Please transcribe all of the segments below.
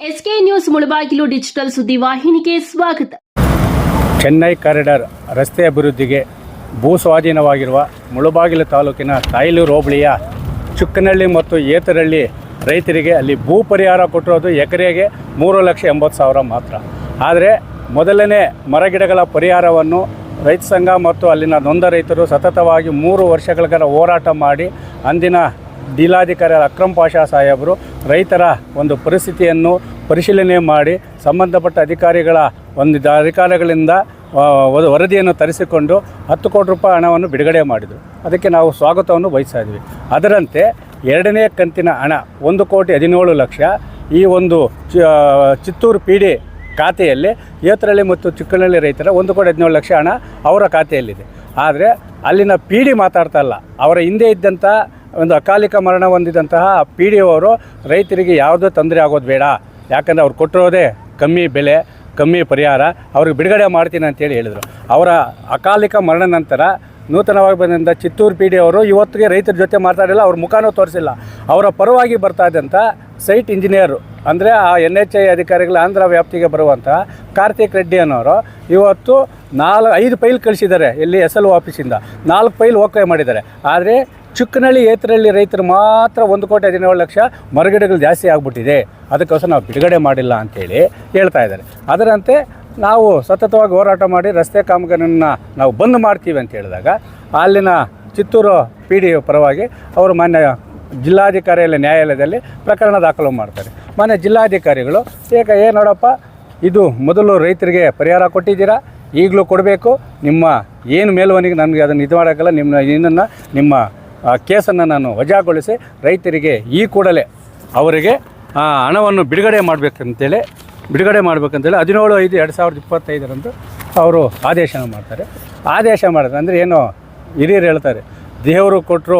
S K news Mulbagal digital ಸುದ್ದಿವಾಹಿನಿಗೆ ಸ್ವಾಗತ. Chennai corridor ರಸ್ತೆ ಅಭಿವೃದ್ಧಿಗೆ ಭೂ ಸ್ವಾಧೀನವಾಗಿರುವ ಮುಳಬಾಗಿಲು ತಾಲೂಕಿನ ತಾಯ್ಲೂರು ಹೋಬಳಿಯ ಚುಕ್ಕನಹಳ್ಳಿ ಮತ್ತು ಏತರಹಳ್ಳಿ ರೈತರಿಗೆ ಅಲ್ಲಿ ಭೂ ಪರಿಹಾರ ಕೊಟ್ಟಿರೋದು ಎಕರೆಗೆ ಮೂರು ಲಕ್ಷ ಎಂಬತ್ತು ಸಾವಿರ ಮಾತ್ರ. ಆದರೆ ಮೊದಲನೇ ಮರಗಿಡಗಳ ಪರಿಹಾರವನ್ನು ರೈತ ಸಂಘ ಮತ್ತು ಅಲ್ಲಿನ ನೊಂದ ರೈತರು ಸತತವಾಗಿ ಮೂರು ವರ್ಷಗಳ ಹೋರಾಟ ಮಾಡಿ, ಅಂದಿನ ಜಿಲ್ಲಾಧಿಕಾರಿ ಅಕ್ರಮ್ ಪಾಷಾ ಸಾಹೇಬರು ರೈತರ ಒಂದು ಪರಿಸ್ಥಿತಿಯನ್ನು ಪರಿಶೀಲನೆ ಮಾಡಿ ಸಂಬಂಧಪಟ್ಟ ಅಧಿಕಾರಿಗಳ ಒಂದು ಅಧಿಕಾರಿಗಳಿಂದ ವರದಿಯನ್ನು ತರಿಸಿಕೊಂಡು ಹತ್ತು ಕೋಟಿ ರೂಪಾಯಿ ಹಣವನ್ನು ಬಿಡುಗಡೆ ಮಾಡಿದರು. ಅದಕ್ಕೆ ನಾವು ಸ್ವಾಗತವನ್ನು ಬಯಸ್ತಾ ಇದ್ವಿ ಅದರಂತೆ ಎರಡನೇ ಕಂತಿನ ಹಣ, ಒಂದು ಕೋಟಿ ಹದಿನೇಳು ಲಕ್ಷ, ಈ ಒಂದು ಚಿತ್ತೂರು ಪಿ ಡಿ ಖಾತೆಯಲ್ಲಿ ಏತರಳ್ಳಿ ಮತ್ತು ಚಿಕ್ಕನಹಳ್ಳಿ ರೈತರ ಒಂದು ಕೋಟಿ ಹದಿನೇಳು ಲಕ್ಷ ಹಣ ಅವರ ಖಾತೆಯಲ್ಲಿದೆ. ಆದರೆ ಅಲ್ಲಿನ ಪಿ ಡಿ ಮಾತಾಡ್ತಾ ಇಲ್ಲ. ಅವರ ಹಿಂದೆ ಇದ್ದಂಥ ಒಂದು ಅಕಾಲಿಕ ಮರಣ ಹೊಂದಿದಂತಹ ಪಿ ಡಿ ಅವರು ರೈತರಿಗೆ ಯಾವುದೋ ತೊಂದರೆ ಆಗೋದು ಬೇಡ. ಯಾಕಂದರೆ ಅವ್ರು ಕೊಟ್ಟಿರೋದೇ ಕಮ್ಮಿ ಬೆಲೆ, ಕಮ್ಮಿ ಪರಿಹಾರ, ಅವ್ರಿಗೆ ಬಿಡುಗಡೆ ಮಾಡ್ತೀನಿ ಅಂತೇಳಿ ಹೇಳಿದರು. ಅವರ ಅಕಾಲಿಕ ಮರಣ ನಂತರ ನೂತನವಾಗಿ ಬಂದಂಥ ಚಿತ್ತೂರು ಪಿ ಡಿ ಅವರು ಇವತ್ತಿಗೆ ರೈತರ ಜೊತೆ ಮಾತಾಡಿಲ್ಲ, ಅವ್ರ ಮುಖನೂ ತೋರಿಸಿಲ್ಲ. ಅವರ ಪರವಾಗಿ ಬರ್ತಾ ಇದ್ದಂಥ ಸೈಟ್ ಇಂಜಿನಿಯರು, ಅಂದರೆ ಆ ಎನ್ ಎಚ್ ಐ ಅಧಿಕಾರಿಗಳ ಆಂಧ್ರ ವ್ಯಾಪ್ತಿಗೆ ಬರುವಂತಹ ಕಾರ್ತಿಕ್ ರೆಡ್ಡಿ ಅನ್ನೋರು ಇವತ್ತು ನಾಲ್ಕು ಐದು ಫೈಲ್ ಕಳಿಸಿದ್ದಾರೆ ಇಲ್ಲಿ ಎಸ್ ಎಲ್ ಆಫೀಸಿಂದ ನಾಲ್ಕು ಪೈಲ್ ಓಕೆ ಮಾಡಿದ್ದಾರೆ. ಆದರೆ ಚುಕ್ಕನಳ್ಳಿ ಏತರಹಳ್ಳಿ ರೈತರು ಮಾತ್ರ ಒಂದು ಕೋಟಿ ಹದಿನೇಳು ಲಕ್ಷ ಮರಗಿಡಗಳು ಜಾಸ್ತಿ ಆಗಿಬಿಟ್ಟಿದೆ. ಅದಕ್ಕೋಸ್ಕರ ನಾವು ಬಿಡುಗಡೆ ಮಾಡಿಲ್ಲ ಅಂತೇಳಿ ಹೇಳ್ತಾ ಇದ್ದಾರೆ. ಅದರಂತೆ ನಾವು ಸತತವಾಗಿ ಹೋರಾಟ ಮಾಡಿ ರಸ್ತೆ ಕಾಮಗಾರಿಯನ್ನು ನಾವು ಬಂದ್ ಮಾಡ್ತೀವಿ ಅಂತ ಹೇಳಿದಾಗ ಅಲ್ಲಿನ ಚಿತ್ತೂರು ಪಿ ಡಿ ಪರವಾಗಿ ಅವರು ಮಾನ್ಯ ಜಿಲ್ಲಾಧಿಕಾರಿಯಲ್ಲಿ ನ್ಯಾಯಾಲಯದಲ್ಲಿ ಪ್ರಕರಣ ದಾಖಲು ಮಾಡ್ತಾರೆ. ಮಾನ್ಯ ಜಿಲ್ಲಾಧಿಕಾರಿಗಳು, ಏಕ ಏ ನೋಡಪ್ಪ, ಇದು ಮೊದಲು ರೈತರಿಗೆ ಪರಿಹಾರ ಕೊಟ್ಟಿದ್ದೀರಾ? ಈಗಲೂ ಕೊಡಬೇಕು. ನಿಮ್ಮ ಏನು ಮೇಲ್ವನಿಗೆ ನನಗೆ ಅದನ್ನು ಇದು ಮಾಡೋಕ್ಕಲ್ಲ ನಿಮ್ಮ ಏನನ್ನು ನಿಮ್ಮ ಕೇಸನ್ನು ನಾನು ವಜಾಗೊಳಿಸಿ ರೈತರಿಗೆ ಈ ಕೂಡಲೇ ಅವರಿಗೆ ಹಣವನ್ನು ಬಿಡುಗಡೆ ಮಾಡಬೇಕಂತೇಳಿ ಬಿಡುಗಡೆ ಮಾಡಬೇಕಂತೇಳಿ ಹದಿನೇಳು ಐದು ಎರಡು ಸಾವಿರದ ಇಪ್ಪತ್ತೈದರಂದು ಅವರು ಆದೇಶನ ಮಾಡ್ತಾರೆ. ಆದೇಶ ಮಾಡಿದ್ರೆ ಅಂದರೆ ಏನು ಹಿರಿಯರು ಹೇಳ್ತಾರೆ ದೇವರು ಕೊಟ್ಟರು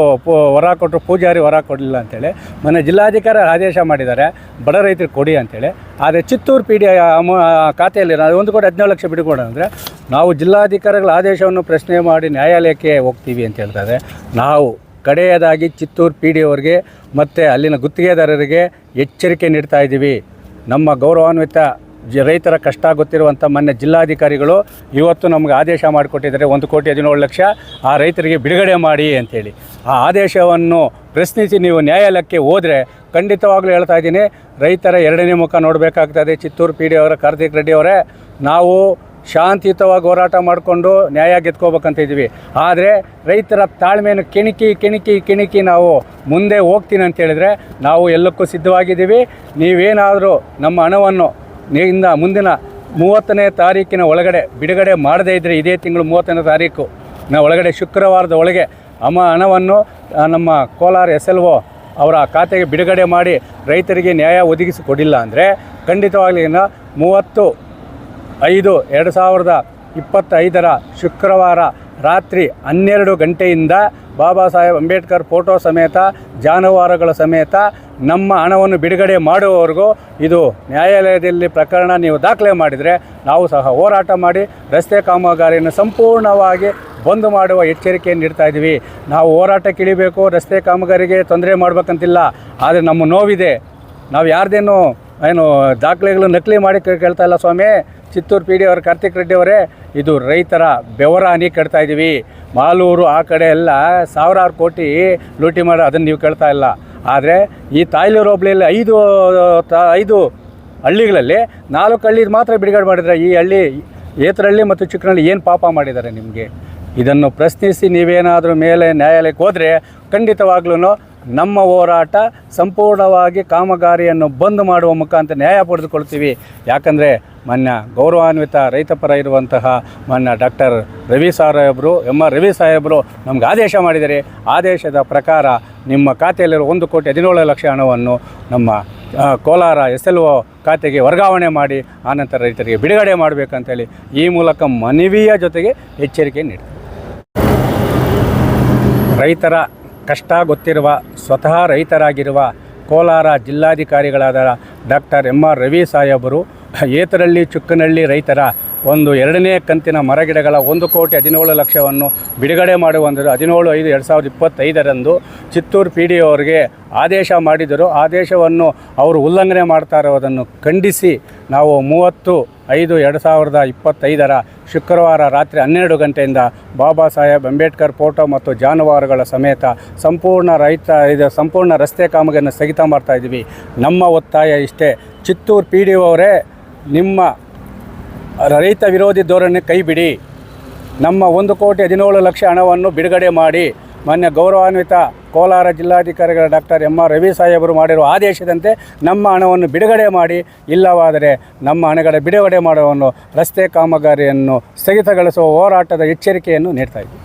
ವರ ಕೊಟ್ಟರು, ಪೂಜಾರಿ ವರ ಕೊಡಲಿಲ್ಲ ಅಂತೇಳಿ ಮೊನ್ನೆ ಜಿಲ್ಲಾಧಿಕಾರಿ ಆದೇಶ ಮಾಡಿದ್ದಾರೆ, ಬಡ ರೈತರಿಗೆ ಕೊಡಿ ಅಂತೇಳಿ. ಆದರೆ ಚಿತ್ತೂರು ಪಿ ಡಿ ಅಮ ಖಾತೆಯಲ್ಲಿ ನಾವು ಒಂದು ಕೋಟಿ ಹದಿನೇಳು ಲಕ್ಷ ಬಿಡುಗಡೆ ಅಂದರೆ ನಾವು ಜಿಲ್ಲಾಧಿಕಾರಿಗಳ ಆದೇಶವನ್ನು ಪ್ರಶ್ನೆ ಮಾಡಿ ನ್ಯಾಯಾಲಯಕ್ಕೆ ಹೋಗ್ತೀವಿ ಅಂತ ಹೇಳ್ತಾರೆ ನಾವು ಕಡೆಯದಾಗಿ ಚಿತ್ತೂರು ಪಿ ಡಿ ಅವರಿಗೆ ಮತ್ತು ಅಲ್ಲಿನ ಗುತ್ತಿಗೆದಾರರಿಗೆ ಎಚ್ಚರಿಕೆ ನೀಡ್ತಾ ಇದ್ದೀವಿ. ನಮ್ಮ ಗೌರವಾನ್ವಿತ ರೈತರ ಕಷ್ಟ ಆಗುತ್ತಿರುವಂಥ ಮೊನ್ನೆ ಜಿಲ್ಲಾಧಿಕಾರಿಗಳು ಇವತ್ತು ನಮಗೆ ಆದೇಶ ಮಾಡಿಕೊಟ್ಟಿದ್ದಾರೆ, ಒಂದು ಕೋಟಿ ಹದಿನೇಳು ಲಕ್ಷ ಆ ರೈತರಿಗೆ ಬಿಡುಗಡೆ ಮಾಡಿ ಅಂತೇಳಿ ಆ ಆದೇಶವನ್ನು ಪ್ರಶ್ನಿಸಿ ನೀವು ನ್ಯಾಯಾಲಯಕ್ಕೆ ಹೋದರೆ ಖಂಡಿತವಾಗ್ಲೂ ಹೇಳ್ತಾ ಇದ್ದೀನಿ, ರೈತರ ಎರಡನೇ ಮುಖ ನೋಡಬೇಕಾಗ್ತದೆ. ಚಿತ್ತೂರು ಪಿ ಡಿ ಅವರ, ಕಾರ್ತಿಕ್ ರೆಡ್ಡಿ ಅವರೇ. ನಾವು ಶಾಂತಿಯುತವಾಗಿ ಹೋರಾಟ ಮಾಡಿಕೊಂಡು ನ್ಯಾಯ ಗೆದ್ಕೋಬೇಕಂತ ಇದ್ದೀವಿ. ಆದರೆ ರೈತರ ತಾಳ್ಮೆಯನ್ನು ಕೆಣಕಿ ಕೆಣಕಿ ಕೆಣಕಿ ನಾವು ಮುಂದೆ ಹೋಗ್ತೀನಿ ಅಂತ ಹೇಳಿದರೆ ನಾವು ಎಲ್ಲಕ್ಕೂ ಸಿದ್ಧವಾಗಿದ್ದೀವಿ. ನೀವೇನಾದರೂ ನಮ್ಮ ಹಣವನ್ನು ಇಂದ ಮುಂದಿನ ಮೂವತ್ತನೇ ತಾರೀಕಿನ ಒಳಗಡೆ ಬಿಡುಗಡೆ ಮಾಡದೇ ಇದ್ದರೆ ಇದೇ ತಿಂಗಳು ಮೂವತ್ತನೇ ತಾರೀಕು. ನಾವು ಒಳಗಡೆ ಶುಕ್ರವಾರದ ಒಳಗೆ ಅಮ ಹಣವನ್ನು ನಮ್ಮ ಕೋಲಾರ ಎಸ್ ಎಲ್ ಒ ಅವರ ಖಾತೆಗೆ ಬಿಡುಗಡೆ ಮಾಡಿ ರೈತರಿಗೆ ನ್ಯಾಯ ಒದಗಿಸಿಕೊಡಿಲ್ಲ ಅಂದರೆ ಖಂಡಿತವಾಗ್ಲೂ ಮೂವತ್ತು ಐದು ಎರಡು ಸಾವಿರದ ಇಪ್ಪತ್ತೈದರ ಶುಕ್ರವಾರ ರಾತ್ರಿ ಹನ್ನೆರಡು ಗಂಟೆಯಿಂದ ಬಾಬಾ ಸಾಹೇಬ್ ಅಂಬೇಡ್ಕರ್ ಫೋಟೋ ಸಮೇತ, ಜಾನುವಾರುಗಳ ಸಮೇತ ನಮ್ಮ ಹಣವನ್ನು ಬಿಡುಗಡೆ ಮಾಡುವವರೆಗೂ ಇದು ನ್ಯಾಯಾಲಯದಲ್ಲಿ ಪ್ರಕರಣ ನೀವು ದಾಖಲೆ ಮಾಡಿದರೆ ನಾವು ಸಹ ಹೋರಾಟ ಮಾಡಿ ರಸ್ತೆ ಕಾಮಗಾರಿಯನ್ನು ಸಂಪೂರ್ಣವಾಗಿ ಬಂದ್ ಮಾಡುವ ಎಚ್ಚರಿಕೆಯನ್ನು ನೀಡ್ತಾ ಇದ್ದೀವಿ. ನಾವು ಹೋರಾಟಕ್ಕೆ ಇಳಿಬೇಕು, ರಸ್ತೆ ಕಾಮಗಾರಿಗೆ ತೊಂದರೆ ಮಾಡಬೇಕಂತಿಲ್ಲ. ಆದರೆ ನಮ್ಮ ನೋವಿದೆ. ನಾವು ಯಾರ್ದೇನು ಏನು ದಾಖಲೆಗಳು ನಕಲಿ ಮಾಡಿ ಕೇಳ್ತಾ ಇಲ್ಲ ಸ್ವಾಮಿ. ಚಿತ್ತೂರು ಪಿ ಡಿ ಅವರು, ಕಾರ್ತಿಕ್ ರೆಡ್ಡಿ ಅವರೇ, ಇದು ರೈತರ ಬೆವರ ಹನಿ ಕಟ್ತಾ ಇದ್ದೀವಿ. ಮಾಲೂರು ಆ ಕಡೆ ಎಲ್ಲ ಸಾವಿರಾರು ಕೋಟಿ ಲೂಟಿ ಮಾಡಿ, ಅದನ್ನು ನೀವು ಕೇಳ್ತಾ ಇಲ್ಲ. ಆದರೆ ಈ ತಾಯ್ಲೂರು ಐದು ಐದು ಹಳ್ಳಿಗಳಲ್ಲಿ ನಾಲ್ಕು ಹಳ್ಳಿ ಮಾತ್ರ ಬಿಡುಗಡೆ ಮಾಡಿದರೆ ಈ ಹಳ್ಳಿ, ಏತರಹಳ್ಳಿ ಮತ್ತು ಚಿಕ್ಕನಹಳ್ಳಿ ಏನು ಪಾಪ ಮಾಡಿದ್ದಾರೆ ನಿಮಗೆ? ಇದನ್ನು ಪ್ರಶ್ನಿಸಿ ನೀವೇನಾದರೂ ಮೇಲೆ ನ್ಯಾಯಾಲಯಕ್ಕೆ ಹೋದರೆ ಖಂಡಿತವಾಗ್ಲೂ ನಮ್ಮ ಹೋರಾಟ ಸಂಪೂರ್ಣವಾಗಿ ಕಾಮಗಾರಿಯನ್ನು ಬಂದ್ ಮಾಡುವ ಮುಖಾಂತರ ನ್ಯಾಯ ಪಡೆದುಕೊಳ್ತೀವಿ. ಯಾಕಂದರೆ ಮಾನ್ಯ ಗೌರವಾನ್ವಿತ ರೈತಪರ ಇರುವಂತಹ ಮಾನ್ಯ ಡಾಕ್ಟರ್ ರವಿ ಸಾಹೇಬರು ಎಂ ಆರ್ ರವಿ ಸಾಹೇಬರು ನಮ್ಗೆ ಆದೇಶ ಮಾಡಿದರೆ ಆದೇಶದ ಪ್ರಕಾರ ನಿಮ್ಮ ಖಾತೆಯಲ್ಲಿರುವ ಒಂದು ಕೋಟಿ ಹದಿನೇಳು ಲಕ್ಷ ಹಣವನ್ನು ನಮ್ಮ ಕೋಲಾರ ಎಸ್ ಎಲ್ ಒ ಖಾತೆಗೆ ವರ್ಗಾವಣೆ ಮಾಡಿ ಆನಂತರ ರೈತರಿಗೆ ಬಿಡುಗಡೆ ಮಾಡಬೇಕಂತೇಳಿ ಈ ಮೂಲಕ ಮನವಿಯ ಜೊತೆಗೆ ಎಚ್ಚರಿಕೆ ನೀಡಿದೆ ರೈತರ ಕಷ್ಟ ಗೊತ್ತಿರುವ, ಸ್ವತಃ ರೈತರಾಗಿರುವ ಕೋಲಾರ ಜಿಲ್ಲಾಧಿಕಾರಿಗಳಾದ ಡಾಕ್ಟರ್ ಎಂ ಆರ್ ರವಿ ಸಾಹೇಬರು ಏತರಳ್ಳಿ ಚುಕ್ಕನಹಳ್ಳಿ ರೈತರ ಒಂದು ಎರಡನೇ ಕಂತಿನ ಮರಗಿಡಗಳ ಒಂದು ಕೋಟಿ ಹದಿನೇಳು ಲಕ್ಷವನ್ನು ಬಿಡುಗಡೆ ಮಾಡುವಂಥದ್ದು ಹದಿನೇಳು ಐದು ಎರಡು ಸಾವಿರದ ಇಪ್ಪತ್ತೈದರಂದು ಚಿತ್ತೂರು ಪಿ ಡಿ ಅವರಿಗೆ ಆದೇಶ ಮಾಡಿದರು. ಆದೇಶವನ್ನು ಅವರು ಉಲ್ಲಂಘನೆ ಮಾಡ್ತಾ ಇರೋದನ್ನು ಖಂಡಿಸಿ ನಾವು ಮೂವತ್ತು ಐದು ಎರಡು ಸಾವಿರದ ಇಪ್ಪತ್ತೈದರ ಶುಕ್ರವಾರ ರಾತ್ರಿ ಹನ್ನೆರಡು ಗಂಟೆಯಿಂದ ಬಾಬಾ ಸಾಹೇಬ್ ಅಂಬೇಡ್ಕರ್ ಫೋಟೋ ಮತ್ತು ಜಾನುವಾರುಗಳ ಸಮೇತ ಸಂಪೂರ್ಣ ರೈತ, ಇದು ಸಂಪೂರ್ಣ ರಸ್ತೆ ಕಾಮಗಾರಿಯನ್ನು ಸ್ಥಗಿತ ಮಾಡ್ತಾಯಿದ್ದೀವಿ ನಮ್ಮ ಒತ್ತಾಯ ಇಷ್ಟೇ. ಚಿತ್ತೂರು ಪಿ ಡಿ ಅವರೇ, ನಿಮ್ಮ ರೈತ ವಿರೋಧಿ ಧೋರಣೆ ಕೈ ಬಿಡಿ. ನಮ್ಮ ಒಂದು ಕೋಟಿ ಹದಿನೇಳು ಲಕ್ಷ ಹಣವನ್ನು ಬಿಡುಗಡೆ ಮಾಡಿ, ಮಾನ್ಯ ಗೌರವಾನ್ವಿತ ಕೋಲಾರ ಜಿಲ್ಲಾಧಿಕಾರಿಗಳ ಡಾಕ್ಟರ್ ಎಂ ಆರ್ ರವಿ ಸಾಹೇಬರು ಮಾಡಿರುವ ಆದೇಶದಂತೆ ನಮ್ಮ ಹಣವನ್ನು ಬಿಡುಗಡೆ ಮಾಡಿ, ಇಲ್ಲವಾದರೆ ನಮ್ಮ ಹಣಗಳ ಬಿಡುಗಡೆ ಮಾಡುವನ್ನು ರಸ್ತೆ ಕಾಮಗಾರಿಯನ್ನು ಸ್ಥಗಿತಗೊಳಿಸುವ ಹೋರಾಟದ ಎಚ್ಚರಿಕೆಯನ್ನು ನೀಡ್ತಾ ಇದ್ದೀವಿ